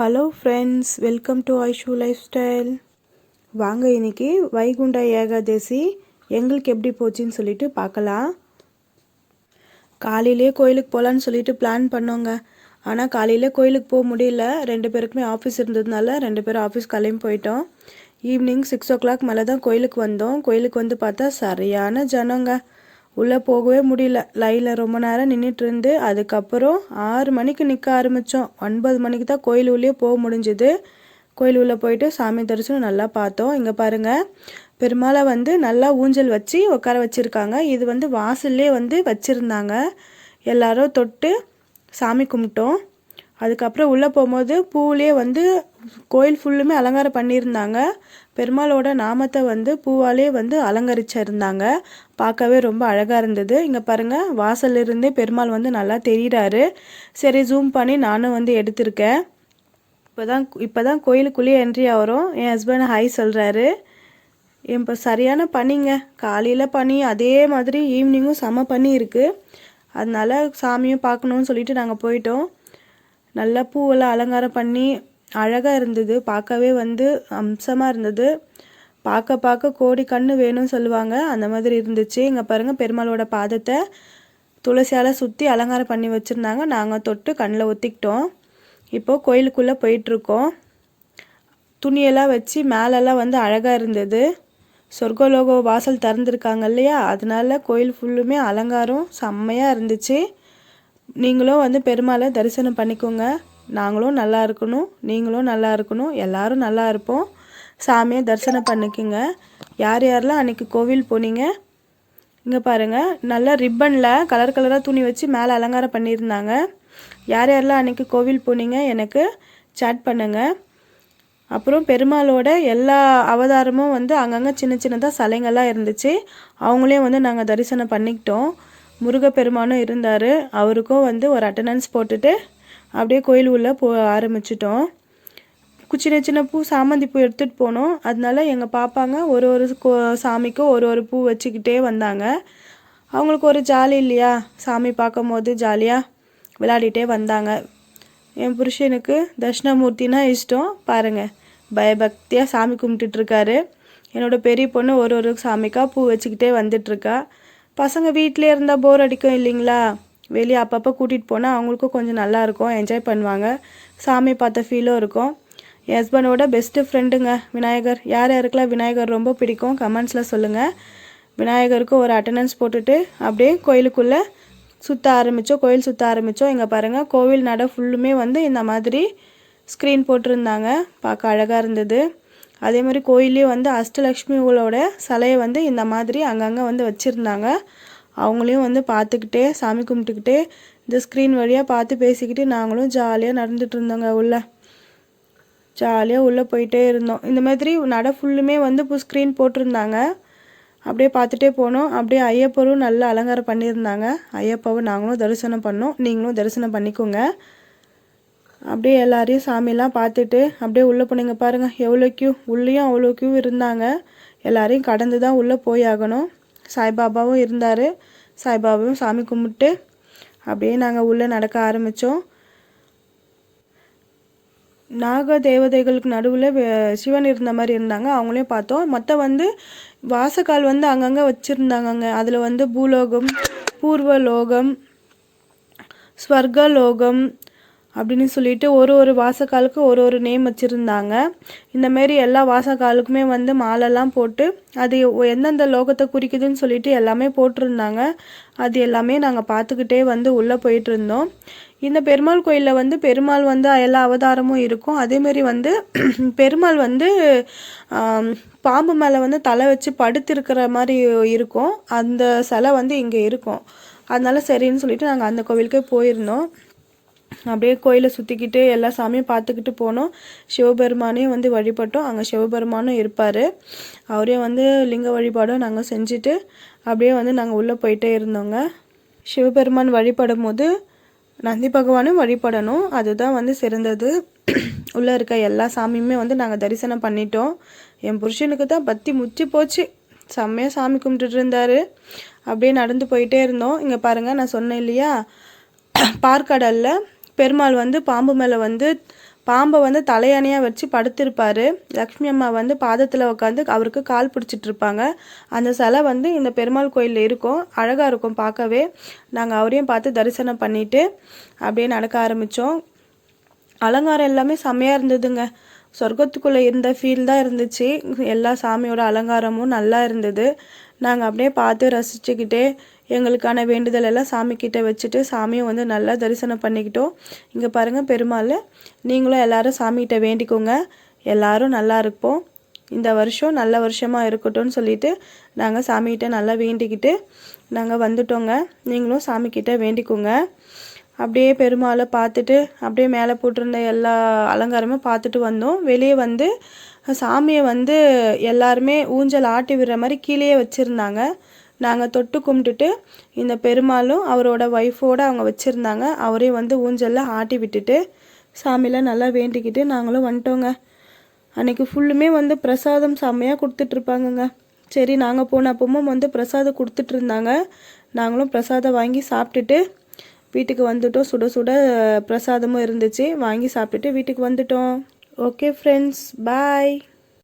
Hello friends welcome to Aishu lifestyle வாங்க இன்னைக்கு வைகுண்ட ஏகாதசி எங்களுக்கு எப்படி போச்சுன்னு சொல்லிட்டு பார்க்கலாம். காலையிலே கோயிலுக்கு போகலான்னு சொல்லிட்டு பிளான் பண்ணோங்க. ஆனால் காலையில் கோயிலுக்கு போக முடியல. ரெண்டு பேருக்குமே ஆஃபீஸ் இருந்ததுனால ரெண்டு பேரும் ஆஃபீஸ் கிளம்பி போயிட்டோம். ஈவினிங் சிக்ஸ் ஓ கிளாக் மேலே தான் கோயிலுக்கு வந்தோம். கோயிலுக்கு வந்து பார்த்தா சரியான ஜனங்க. உள்ளே போகவே முடியல. லைனில் ரொம்ப நேரம் நின்றுட்டு இருந்து அதுக்கப்புறம் ஆறு மணிக்கு நிற்க ஆரம்பித்தோம் ஒன்பது மணிக்கு தான் கோயில் உள்ளே போக முடிஞ்சுது. கோயில் உள்ளே போயிட்டு சாமி தரிசனம் நல்லா பார்த்தோம். இங்கே பாருங்கள் பெருமாளை வந்து நல்லா ஊஞ்சல் வச்சு உட்கார வச்சுருக்காங்க. இது வந்து வாசல்லே வந்து வச்சுருந்தாங்க. எல்லாரும் தொட்டு சாமி கும்பிட்டோம். அதுக்கப்புறம் உள்ளே போகும்போது பூவிலே வந்து கோயில் ஃபுல்லுமே அலங்காரம் பண்ணியிருந்தாங்க. பெருமாளோட நாமத்தை வந்து பூவாலே வந்து அலங்கரிச்சிருந்தாங்க. பார்க்கவே ரொம்ப அழகாக இருந்தது. இங்கே பாருங்கள் வாசல்ல இருந்தே பெருமாள் வந்து நல்லா தெரிகிறாரு சரி ஜூம் பண்ணி நானும் வந்து எடுத்திருக்கேன். இப்போ தான் இப்போ தான் கோயிலுக்குள்ளேயே என்ட்ரி ஆகிறோம். என் ஹஸ்பண்ட் ஹாய் சொல்கிறாரு இப்போ சரியான பனிங்க காலையில் பனி அதே மாதிரி ஈவினிங்கும் செம பனி இருக்குது அதனால சாமியும் பார்க்கணுன்னு சொல்லிட்டு நாங்கள் போயிட்டோம். நல்லா பூவெல்லாம் அலங்காரம் பண்ணி அழகாக இருந்தது. பார்க்கவே வந்து அம்சமாக இருந்தது. பார்க்க பார்க்க கோடி கண்ணு வேணும்னு சொல்லுவாங்க. அந்த மாதிரி இருந்துச்சு. இங்கே பாருங்கள் பெருமாளோட பாதத்தை துளசியால் சுற்றி அலங்காரம் பண்ணி வச்சுருந்தாங்க. நாங்கள் தொட்டு கண்ணில் ஒத்திக்கிட்டோம். இப்போது கோயிலுக்குள்ளே போயிட்டுருக்கோம். துணியெல்லாம் வச்சு மேலெல்லாம் வந்து அழகாக இருந்தது. சொர்க்கலோக வாசல் திறந்துருக்காங்க இல்லையா? அதனால கோயில் ஃபுல்லுமே அலங்காரம் செம்மையாக இருந்துச்சு. நீங்களும் வந்து பெருமாளை தரிசனம் பண்ணிக்கோங்க. நாங்களும் நல்லா இருக்கணும். நீங்களும் நல்லா இருக்கணும். எல்லாரும் நல்லா இருப்போம். சாமியை தரிசனம் பண்ணிக்கோங்க. யார் யாரெல்லாம் அன்றைக்கி கோவில் போனீங்க? இங்கே பாருங்கள் நல்லா ரிப்பனில் கலர் கலராக துணி வச்சு மேலே அலங்காரம் பண்ணியிருந்தாங்க. யார் யாரெல்லாம் அன்றைக்கி கோவில் போனீங்க? எனக்கு சேட் பண்ணுங்கள் அப்புறம் பெருமாளோட எல்லா அவதாரமும் வந்து அங்கங்கே சின்ன சின்னதாக சிலைங்கள்லாம் இருந்துச்சு. அவங்களையும் வந்து நாங்கள் தரிசனம் பண்ணிக்கிட்டோம். முருகப்பெருமானும் இருந்தார். அவருக்கும் வந்து ஒரு அட்டண்டன்ஸ் போட்டுட்டு அப்படியே கோயில் உள்ளே போ ஆரம்பிச்சிட்டோம். சின்ன சின்ன பூ சாமந்தி பூ எடுத்துகிட்டு போனோம். அதனால எங்கள் பாப்பாங்க ஒரு ஒரு கோ சாமிக்கும் ஒரு ஒரு பூ வச்சுக்கிட்டே வந்தாங்க. அவங்களுக்கு ஒரு ஜாலி இல்லையா? சாமி பார்க்கும்போது ஜாலியாக விளையாடிட்டே வந்தாங்க. என் புருஷனுக்கு தட்சிணாமூர்த்தினா இஷ்டம். பாருங்கள் பயபக்தியாக சாமி கும்பிட்டுட்ருக்காரு என்னோடய பெரிய பொண்ணு ஒரு ஒரு சாமிக்கா பூ வச்சுக்கிட்டே வந்துட்டுருக்கா பசங்க வீட்டிலே இருந்தால் போர் அடிக்கும் இல்லைங்களா? வெளியே அப்பப்போ கூட்டிகிட்டு போனால் அவங்களுக்கும் கொஞ்சம் நல்லாயிருக்கும் என்ஜாய் பண்ணுவாங்க. சாமி பார்த்த ஃபீலும் இருக்கும். என் ஹஸ்பண்டோட பெஸ்ட்டு ஃப்ரெண்டுங்க விநாயகர். யார் யாருக்கெல்லாம் விநாயகர் ரொம்ப பிடிக்கும் கமெண்ட்ஸில் சொல்லுங்கள் விநாயகருக்கு ஒரு அட்டண்டன்ஸ் போட்டுட்டு அப்படியே கோயிலுக்குள்ளே சுற்ற ஆரம்பித்தோம் கோயில் சுற்ற ஆரம்பித்தோம் இங்கே பாருங்கள் கோவில் நட ஃபுல்லுமே வந்து இந்த மாதிரி ஸ்க்ரீன் போட்டிருந்தாங்க. பார்க்க அழகாக இருந்தது. அதே மாதிரி கோயிலையும் வந்து அஷ்டலக்ஷ்மிகளோட சிலையை வந்து இந்த மாதிரி அங்கங்கே வந்து வச்சுருந்தாங்க. அவங்களையும் வந்து பார்த்துக்கிட்டே சாமி கும்பிட்டுக்கிட்டே இந்த ஸ்க்ரீன் வழியாக பார்த்து பேசிக்கிட்டு நாங்களும் ஜாலியாக நடந்துகிட்டு இருந்தோங்க உள்ளே. ஜாலியாக உள்ளே போயிட்டே இருந்தோம். இந்த மாதிரி நட ஃபுல்லுமே வந்து இப்போ ஸ்க்ரீன் போட்டிருந்தாங்க. அப்படியே பார்த்துட்டே போனோம். அப்படியே ஐயப்பரும் நல்லா அலங்காரம் பண்ணியிருந்தாங்க. ஐயப்பாவும் நாங்களும் தரிசனம் பண்ணோம். நீங்களும் தரிசனம் பண்ணிக்கோங்க. அப்படியே எல்லாரையும் சாமியெல்லாம் பார்த்துட்டு அப்படியே உள்ளே போனீங்க பாருங்கள் எவ்வளோ கியூ உள்ளேயும் அவ்வளோ க்யூ இருந்தாங்க. எல்லாரையும் கடந்து தான் உள்ளே போய் ஆகணும். சாய்பாபாவும் இருந்தார். சாய்பாபாவும் சாமி கும்பிட்டு அப்படியே நாங்கள் உள்ளே நடக்க ஆரம்பித்தோம் நாக தேவதைகளுக்கு நடுவில் சிவன் இருந்த மாதிரி இருந்தாங்க. அவங்களையும் பார்த்தோம். மொத்தம் வந்து வாசக்கால் வந்து அங்கங்கே வச்சுருந்தாங்கங்க. அதில் வந்து பூலோகம் பூர்வலோகம் ஸ்வர்கலோகம் அப்படின்னு சொல்லிட்டு ஒரு ஒரு வாசக்காலுக்கு ஒரு ஒரு நேம் வச்சுருந்தாங்க. இந்தமாரி எல்லா வாசக்காலுக்குமே வந்து மாலைலாம் போட்டு அது எந்தெந்த லோகத்தை குறிக்குதுன்னு சொல்லிட்டு எல்லாமே போட்டிருந்தாங்க. அது எல்லாமே நாங்கள் பார்த்துக்கிட்டே வந்து உள்ளே போயிட்டு இருந்தோம் இந்த பெருமாள் கோயிலில் வந்து பெருமாள் வந்து எல்லா அவதாரமும் இருக்கும். அதேமாரி வந்து பெருமாள் வந்து பாம்பு மேலே வந்து தலை வச்சு படுத்திருக்கிற மாதிரி இருக்கும். அந்த சிலை வந்து இங்கே இருக்கும். அதனால சரின்னு சொல்லிட்டு நாங்கள் அந்த கோவிலுக்கே போயிருந்தோம். அப்படியே கோயிலை சுற்றிக்கிட்டு எல்லா சாமியும் பார்த்துக்கிட்டு போனோம். சிவபெருமானையும் வந்து வழிபட்டோம். அங்கே சிவபெருமானும் இருப்பார். அவரே வந்து லிங்க வழிபாடும் நாங்கள் செஞ்சுட்டு அப்படியே வந்து நாங்கள் உள்ளே போயிட்டே இருந்தோங்க. சிவபெருமான் வழிபடும் போது நந்தி பகவானும் வழிபடணும். அதுதான் வந்து சிறந்தது. உள்ளே இருக்க எல்லா சாமியுமே வந்து நாங்கள் தரிசனம் பண்ணிட்டோம். என் புருஷனுக்கு தான் பத்தி முத்தி போச்சு. செம்மையாக சாமி கும்பிட்டுட்டு இருந்தார். அப்படியே நடந்து போயிட்டே இருந்தோம். இங்கே பாருங்கள் நான் சொன்னேன் இல்லையா? பார்க்கடலில் பெருமாள் வந்து பாம்பு மேலே வந்து பாம்பை வந்து தலையணையாக வச்சு படுத்திருப்பாரு. லக்ஷ்மி அம்மா வந்து பாதத்தில் உட்காந்து அவருக்கு கால் பிடிச்சிட்டு இருப்பாங்க அந்த சிலை வந்து இந்த பெருமாள் கோயிலில் இருக்கும். அழகாக இருக்கும் பார்க்கவே. நாங்கள் அவரையும் பார்த்து தரிசனம் பண்ணிட்டு அப்படியே நடக்க ஆரம்பித்தோம் அலங்காரம் எல்லாமே செம்மையாக இருந்ததுங்க. சொர்க்கத்துக்குள்ளே இருந்த ஃபீல் தான் இருந்துச்சு. எல்லா சாமியோட அலங்காரமும் நல்லா இருந்தது. நாங்கள் அப்படியே பார்த்து ரசிச்சுக்கிட்டே எங்களுக்கான வேண்டுதல் எல்லாம் சாமிக்கிட்ட வச்சுட்டு சாமியை வந்து நல்லா தரிசனம் பண்ணிக்கிட்டோம். இங்கே பாருங்கள் பெருமாள். நீங்களும் எல்லாரும் சாமிகிட்ட வேண்டிக்கோங்க. எல்லாரும் நல்லா இருப்போம். இந்த வருஷம் நல்ல வருஷமாக இருக்கட்டும்னு சொல்லிட்டு நாங்கள் சாமிகிட்ட நல்லா வேண்டிக்கிட்டு நாங்கள் வந்துட்டோங்க. நீங்களும் சாமிக்கிட்ட வேண்டிக்கோங்க. அப்படியே பெருமாளை பார்த்துட்டு அப்படியே மேலே போட்டிருந்த எல்லா அலங்காரமும் பார்த்துட்டு வந்தோம். வெளியே வந்து சாமியை வந்து எல்லாருமே ஊஞ்சல் ஆட்டி விடுற மாதிரி கீழேயே வச்சுருந்தாங்க. நாங்கள் தொட்டு கும்பிட்டுட்டு இந்த பெருமாளும் அவரோட ஒய்ஃபோடு அவங்க வச்சுருந்தாங்க. அவரையும் வந்து ஊஞ்சலில் ஆட்டி விட்டுட்டு சாமியெலாம் நல்லா வேண்டிக்கிட்டு நாங்களும் வந்துட்டோங்க. அன்றைக்கி ஃபுல்லுமே வந்து பிரசாதம் செம்மையாக கொடுத்துட்ருப்பாங்கங்க. சரி நாங்கள் போன அப்பவும் வந்து பிரசாதம் கொடுத்துட்ருந்தாங்க. நாங்களும் பிரசாதம் வாங்கி சாப்பிட்டுட்டு வீட்டுக்கு வந்துட்டோம். சுட சுட பிரசாதமும் இருந்துச்சு. வாங்கி சாப்பிட்டுட்டு வீட்டுக்கு வந்துட்டோம். Okay friends bye